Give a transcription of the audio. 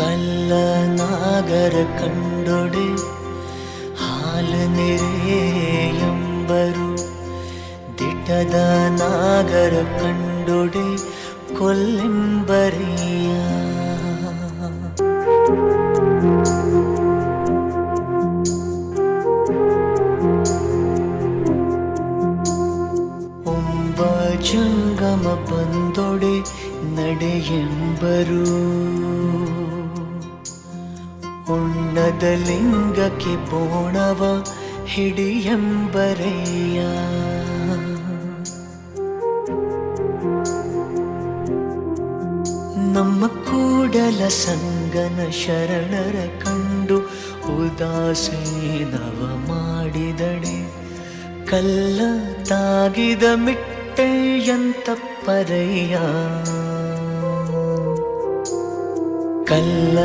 കല്ല നാഗര കണ്ടൊടെ ഹാല നിരേയും വരു. ദിട്ടത നാഗര കണ്ടൊടെ കൊല്ലംബറിയ ചുങ്കമ പന്തോടെ നടയംബരൂ ಉಣ್ಣದ ಲಿಂಗಕ್ಕೆ ಬೋಣವ ಹಿಡಿಯಂಬರಯ್ಯ. ನಮ್ಮ ಕೂಡಲ ಸಂಗನ ಶರಣರ ಕಂಡು ಉದಾಸೀನವ ಮಾಡಿದಡೆ. ಕಲ್ಲ ತಾಗಿದ ಮಿಟ್ಟೆಯಂತ ಪರಯ್ಯ. ಕಲ್ಲ